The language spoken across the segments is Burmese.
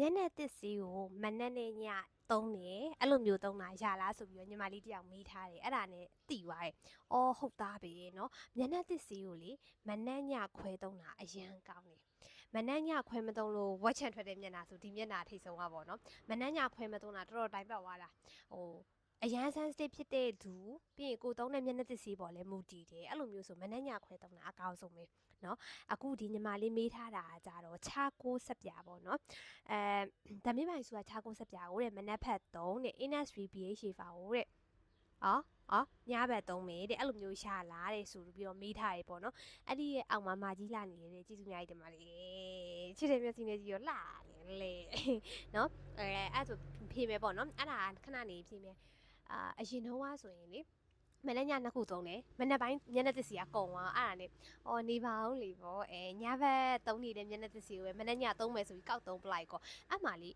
မျက်နှာသစ်စီးကိုမနှက်နဲ့ညသုံးတယ်အဲ့လိုမျိုးသုံးတာရလားဆိုပြီးတော့ညီမလေးတယောက်မေးထားတယ်အဲ့ဒါနဲ့တိသွားတယ်။အော်ဟုတ်သားပဲနော်မျက်နှာသစ်စီးကိုလေမနှက်ညခွဲသုံးတာအရန်ကောင်းတယ်။မနှက်ညခွဲမသုံးလို့ဝက်ချန်ထွက်တဲ့မျက်နှာဆိုဒီမျက်နှာထိတ်ဆုံးပါပေါ့နော်။မနှက်ညခွဲမသုံးတာတော်တော်တိုင်ပတ်သွားတာ။ဟို အရန် sensitive ဖြစ်တဲ့သူပြီးရင်ကိုသုံးတဲ့မျက်နှာသစ်စီပေါ်လဲမူတည်တယ်အဲ့လိုမျိုးဆိုမနှက်ညခွဲသုံးတာအကောင်းဆုံးပဲเนาะအခုဒီညီမလေးမေးထားတာကကြတော့ခြားကိုဆက်ပြပေါ့เนาะအဲဓာမင်းပိုင်စုကခြားကိုဆက်ပြကိုတဲ့မနှက်ဖက်3တဲ့ industry BH ပါဟိုတဲ့အော်အော်ညဘက်သုံးမယ်တဲ့အဲ့လိုမျိုးရှာလာတဲ့ဆိုပြီးတော့မေးထားရေပေါ့နော်အဲ့ဒီရဲ့အောက်မှာမာကြီးလာနေရတဲ့ကျေးဇူးများကြီးတင်ပါတယ်ချစ်တဲ့မျက်စိနဲ့ကြည့်ရောလှတယ်လေနော်အဲအဲ့ဆိုဖြေမယ်ပေါ့နော်အဲ့ဒါခဏနေဖြေမယ် အာအရင်တော့ကဆိုရင်လေမနေ့ညနှစ်ခုသုံးတယ်မနေ့ပိုင်းညနေသစ်စီကကုံသွားအဲ့ဒါနဲ့အော်နေပါအောင်လေပေါ့အဲညဘက်သုံးနေတဲ့ညနေသစ်စီကိုပဲမနေ့ညသုံးမယ်ဆိုပြီးကောက်သုံးပလိုက်ကောအဲ့မှာလေ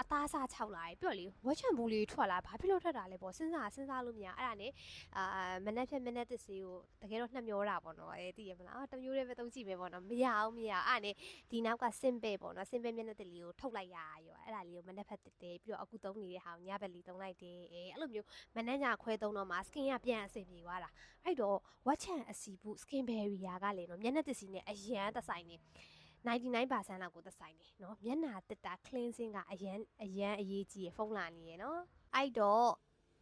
အသားစားခြောက်လာပြီပြီးတော့လေဝက်ချံဘူးလေးထွက်လာဘာဖြစ်လို့ထွက်တာလဲပေါ့စဉ်းစားစဉ်းစားလို့မရအဲ့ဒါနဲ့အာမနေ့ဖြတ်မနေ့သစ်စီကိုတကယ်တော့နှမျောတာပေါ့နော်အဲသိရမလားအာတစ်မျိုးတည်းပဲသုံးကြည့်မယ်ပေါ့နော်မရအောင်မရအဲ့ဒါနဲ့ဒီနောက်ကစင်ပဲပေါ့နော်စင်ပဲမျက်နှာသစ်လေးကိုထုတ်လိုက်ရရောအဲ့ဒါလေးကိုမနေ့ဖက်တက်တယ်ပြီးတော့အခုသုံးနေတဲ့ဟာကိုညဘက်လေးသုံးလိုက်တယ်အဲအဲ့လိုမျိုးမနှမ်းညာခွဲသုံးတော့မှ skin ကပြန်အဆင်ပြေသွားတာအဲ့တော့ watch and အစီဘူး skin barrier ကလည်းနော်မျက်နှာသစ်စီနဲ့အရန်သက်ဆိုင်နေ 99%လောက်ကိုသက်ဆိုင်နေနော်မျက်နှာတက်တာ cleansing ကအရန်အရန်အရေးကြီးရဖုံးလာနေရနော်အဲ့တော့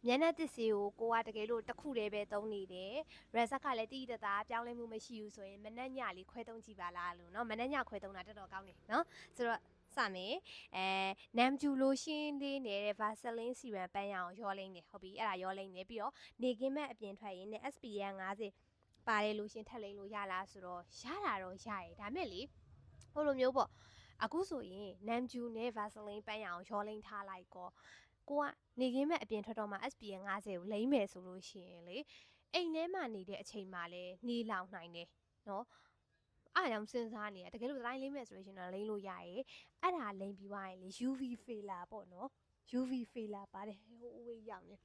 မျက်နှာသစ်စီကိုကိုကတကယ်လို့တစ်ခုတည်းပဲသုံးနေတယ်။ red ကလည်းတိတိတသားပြောင်းလဲမှုမရှိဘူးဆိုရင်မနှက်ညလေးခွဲသုံးကြည့်ပါလားလို့เนาะမနှက်ညခွဲသုံးတာတော်တော်ကောင်းတယ်เนาะဆိုတော့စမယ်အဲနမ်ဂျူလိုရှင်းလေးနေတဲ့ Vaseline serum ပန်းရအောင်ရောလိမ့်နေဟုတ်ပြီအဲ့ဒါရောလိမ့်နေပြီးတော့နေကင်းမဲ့အပြင်ထွက်ရင်းနဲ့ SPF 50ပါတယ်လို့ရှင်းထက်လိမ့်လို့ရလားဆိုတော့ရတာတော့ရရဒါမဲ့လေ ဟိုလိုမျိုးပေါ့အခုဆိုရင်နမ်ဂျူနဲ့ Vaseline ပန်းရအောင်ရောလိမ့်ထားလိုက်ကောကိုကနေကင်းမဲ့အပြင်ထွက်တော့မှ SPF 50ကိုလိမ့်မယ်ဆိုလို့ရှိရင်လေအိမ်ထဲမှာနေတဲ့အချိန်မှာလဲနေလောင်နိုင်တယ်နော်အားကြောင့်စဉ်းစားနေရတကယ်လို့တိုင်းလိမ့်မယ်ဆိုလို့ရှိရင်တော့လိမ့်လို့ရရဲ့အဲ့ဒါလိမ့်ပြီးွားရင်လေ UV failer ပေါ့နော် UV failer ပါတယ်ဟိုအဝေးရောက်နေ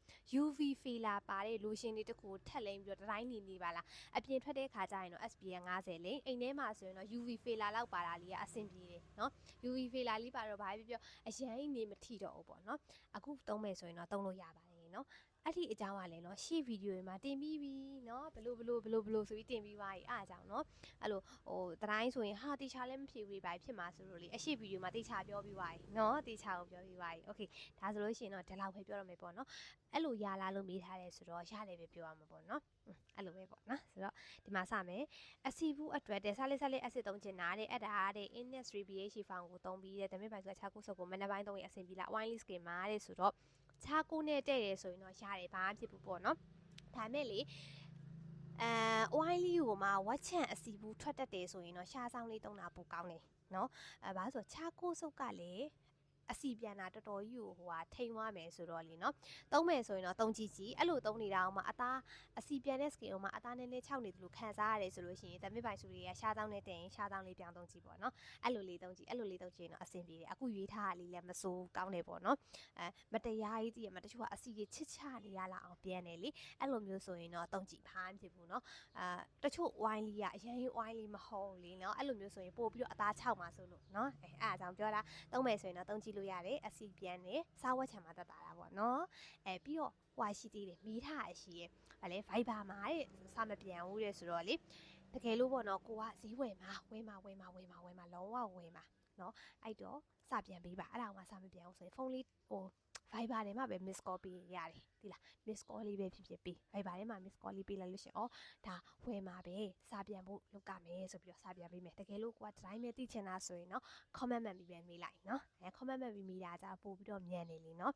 UV failer ပါတဲ့ lotion လေးတစ်ခုကိုထပ်လိမ့်ပြီးတော့တိုင်းနေနေပါလားအပြင်ထွက်တဲ့ခါကျရင်တော့ SPF 50လိမ့်အိမ်ထဲမှာဆိုရင်တော့ UV failer လောက်ပါတာလေးကအဆင်ပြေတယ်နော် UV failer လေးပါတော့ဘာဖြစ်ပြောအရန်ကြီးနေမထီတော့ဘူးပေါ့နော်အခုသုံးမယ်ဆိုရင်တော့သုံးလို့ရပါတယ်နော် အဲ့ဒီအကြောင်းကလည်းเนาะရှေ့ဗီဒီယိုတွေမှာတင်ပြီးပြီเนาะဘလို့ဘလို့ဘလို့ဘလို့ဆိုပြီးတင်ပြီးသွားပြီအားအကြောင်းเนาะအဲ့လိုဟိုတတိုင်းဆိုရင်ဟာတေချာလည်းမဖြေဘူးပဲဖြစ်မှာဆိုလို့လေအရှိဗီဒီယိုမှာတေချာပြောပြီးသွားပြီเนาะတေချာကိုပြောပြီးသွားပြီโอเคဒါဆိုလို့ရှိရင်တော့ဒီလောက်ပဲပြောရမယ်ပေါ့เนาะအဲ့လိုရလာလို့မေးထားတယ်ဆိုတော့ရတယ်ပဲပြောရမှာပေါ့เนาะအဲ့လိုပဲပေါ့နော်ဆိုတော့ဒီမှာစမယ်အစီဘူးအတွက်တဲ့ဆာလေးဆာလေးအက်ဆစ်သုံးချင်တာတဲ့အဲ့ဒါတဲ့ industry BH file ကိုသုံးပြီးတဲ့ဓမင်းပိုင်ဆိုချာကုဆုပ်ကိုမနေ့ပိုင်းသုံးရင်အဆင်ပြေလား wine list ကမှာတဲ့ဆိုတော့ ချာကုနဲ့တဲ့တယ်ဆိုရင်တော့ရတယ်ဘာမှဖြစ်ဘူးပေါ့နော်ဒါမဲ့လေအဲ wine list ကိုမှ watch chan အစီဘူးထွက်တတ်တယ်ဆိုရင်တော့ရှားဆောင်လေးသုံးတာပိုကောင်းတယ်နော်အဲဘာလို့ဆိုချာကုဆုပ်ကလည်း အစီပြန်တာတော်တော်ကြီးကိုဟိုဟာထိန်သွားမယ်ဆိုတော့လေနော်သုံးမယ်ဆိုရင်တော့သုံးကြည့်ကြည့်အဲ့လိုသုံးနေတာအောင်မှအသားအစီပြန်တဲ့ skin အောင်မှအသားနည်းနည်းခြောက်နေသလိုခံစားရတယ်ဆိုလို့ရှိရင်သမစ်ပိုင်စုတွေကရှားတောင်းနဲ့တင်ရင်ရှားတောင်းလေးပြောင်းသုံးကြည့်ပေါ့နော်အဲ့လိုလေးသုံးကြည့်အဲ့လိုလေးသုံးကြည့်ရင်တော့အဆင်ပြေတယ်အခုရွေးထားတာလေးလည်းမစိုးကောင်းတယ်ပေါ့နော်အဲမတရားကြီးကြည့်ရမှာတချို့ကအစီကြီးချစ်ချနေရလားအောင်ပြန်တယ်လေအဲ့လိုမျိုးဆိုရင်တော့သုံးကြည့်ပါမဖြစ်ဘူးနော်အဲတချို့ဝိုင်းလေးကအရင်ဝိုင်းလေးမဟုတ်လေနော်အဲ့လိုမျိုးဆိုရင်ပို့ပြီးတော့အသားခြောက်မှာဆိုလို့နော်အဲအဲ့အကြောင်းပြောတာသုံးမယ်ဆိုရင်တော့သုံးကြည့်လို့လို့ရတဲ့အစီပြန်နဲ့စားဝတ်ချံမှာတက်တာတာပေါ့နော်အဲပြီးတော့ဟွာရှိသေးတယ်မိထားအရှိရဲ့ဗာလဲ Viber မှာတဲ့စာမပြန်ဘူးတဲ့ဆိုတော့လေတကယ်လို့ပေါ့နော်ကိုကဈေးဝယ်မှာဝယ်မှာဝယ်မှာဝယ်မှာဝယ်မှာလုံးဝဝယ်မှာနော်အဲ့တော့စာပြန်ပေးပါအဲ့ဒါမှစာမပြန်ဘူးဆိုရင်ဖုန်းလေးဟို Viber ထဲမှာပဲ miss call ပေးရတယ်ဒီလား miss call လေးပဲဖြစ်ဖြစ်ပေး Viber ထဲမှာ miss call လေးပေးလိုက်လို့ရှင်ဩဒါဝယ်မှာပဲစပြန်ဖို့လုပ်ကမယ်ဆိုပြီးတော့စပြန်ပေးမယ်တကယ်လို့ကိုကဒီတိုင်းပဲသိချင်တာဆိုရင်เนาะ comment မှန်ပြီးပဲမေးလိုက်เนาะအဲ comment မှန်ပြီးမိတာじゃပို့ပြီးတော့မြန်နေလीเนาะ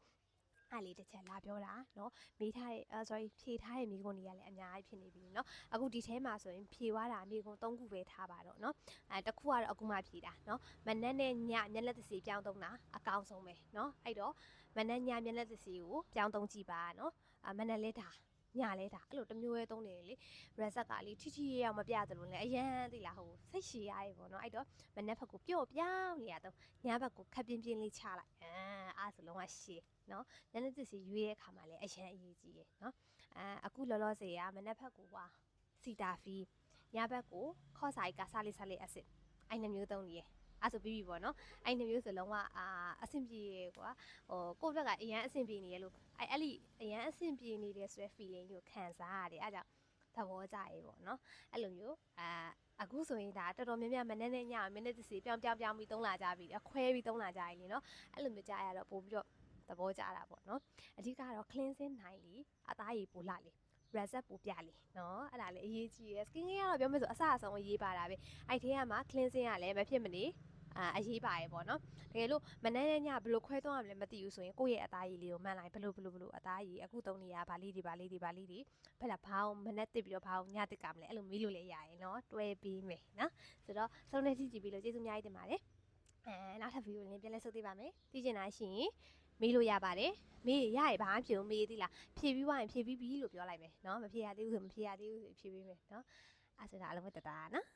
အဲ့လေးတစ်ချက်လာပြောတာနော်မေးထားတဲ့ sorry ဖြေထားတဲ့မိကုန်းတွေကလည်းအများကြီးဖြစ်နေပြီနော်အခုဒီထဲမှာဆိုရင်ဖြေွားတာမိကုန်း၃ခုပဲထားပါတော့နော်အဲတစ်ခုကတော့အခုမှဖြေတာနော်မနက်နဲ့ညမျက်လက်သစီပြောင်းသုံးတာအကောင်းဆုံးပဲနော်အဲ့တော့မနက်ညမျက်လက်သစီကိုပြောင်းသုံးကြည့်ပါနော်မနက်လဲတာ ညလဲတာအဲ့လိုတစ်မျိုးပဲသုံးနေတယ်လေ reset ကလေထိထိရအောင်မပြသလိုလဲအရန်သိလားဟိုစိတ်ရှည်ရရေပေါ့နော်အဲ့တော့မနက်ဘက်ကိုပျော့ပြောင်းနေရတော့ညဘက်ကိုခပ်ပြင်းပြင်းလေးချလိုက်အာအားဆိုလုံးဝရှည်နော်ညနေသစ်စီရွေးတဲ့အခါမှာလည်းအရန်အရေးကြီးရယ်နော်အာအခုလောလောဆယ်ကမနက်ဘက်ကိုဟာစီတာဖီညဘက်ကိုခေါ်ဆိုင်ကစားလေးစားလေးအစ်စ်အဲ့နှမျိုးသုံးနေရယ် အဲ့ဆိုပြီးပြီပေါ့နော်အဲ့နှစ်မျိုးစလုံးကအာအဆင်ပြေရယ်ကွာဟိုကိုယ့်ဘက်ကအရန်အဆင်ပြေနေရလို့အဲ့အဲ့လီအရန်အဆင်ပြေနေတယ်ဆိုတဲ့ feeling ကိုခံစားရတယ်အဲ့ဒါကြောင့်သဘောကျရေပေါ့နော်အဲ့လိုမျိုးအာအခုဆိုရင်ဒါတော်တော်များများမနေ့နဲ့ညမိနစ်တစ်စီပြောင်းပြောင်းပြောင်းပြီးသုံးလာကြပြီခွဲပြီးသုံးလာကြပြီလေနော်အဲ့လိုမျိုးကြားရတော့ပို့ပြီးတော့သဘောကျတာပေါ့နော်အဓိကတော့ cleansing နိုင်လေအသားရည်ပိုလာလေ reset ပိုပြလေနော်အဲ့ဒါလည်းအရေးကြီးရယ် skin care ကတော့ပြောမယ်ဆိုအဆအဆုံးအရေးပါတာပဲအဲ့ဒီထဲမှာ cleansing ကလည်းမဖြစ်မနေ အာအရေးပါရယ်ပေါ့နော်တကယ်လို့မနေ့နဲ့ညဘယ်လိုခွဲသွားရမလဲမသိဘူးဆိုရင်ကိုယ့်ရဲ့အသားရည်လေးကိုမှန်လိုက်ဘယ်လိုဘယ်လိုဘယ်လိုအသားရည်အခုသုံးနေရဗာလေးတွေဗာလေးတွေဗာလေးတွေဘယ်လားဘာအောင်မနေ့တစ်ပြီးတော့ဘာအောင်ညတစ်ကမလဲအဲ့လိုမေးလို့လည်းရရင်နော်တွဲပြီးမယ်နော်ဆိုတော့ဆုံးနေကြည့်ကြည့်ပြီးလို့ကျေးဇူးအများကြီးတင်ပါတယ်အဲနောက်ထပ်ဗီဒီယိုလေးပြန်လဲဆုပ်သေးပါမယ်သိချင်တာရှိရင်မေးလို့ရပါတယ်မေးရရဘာမှဖြစ်ဘူးမေးသေးလားဖြည့်ပြီးွားရင်ဖြည့်ပြီးပြီလို့ပြောလိုက်မယ်နော်မဖြည့်ရသေးဘူးဆိုမဖြည့်ရသေးဘူးဆိုဖြည့်ပေးမယ်နော်အဲ့ဆိုတော့အလုံးမတတာနော်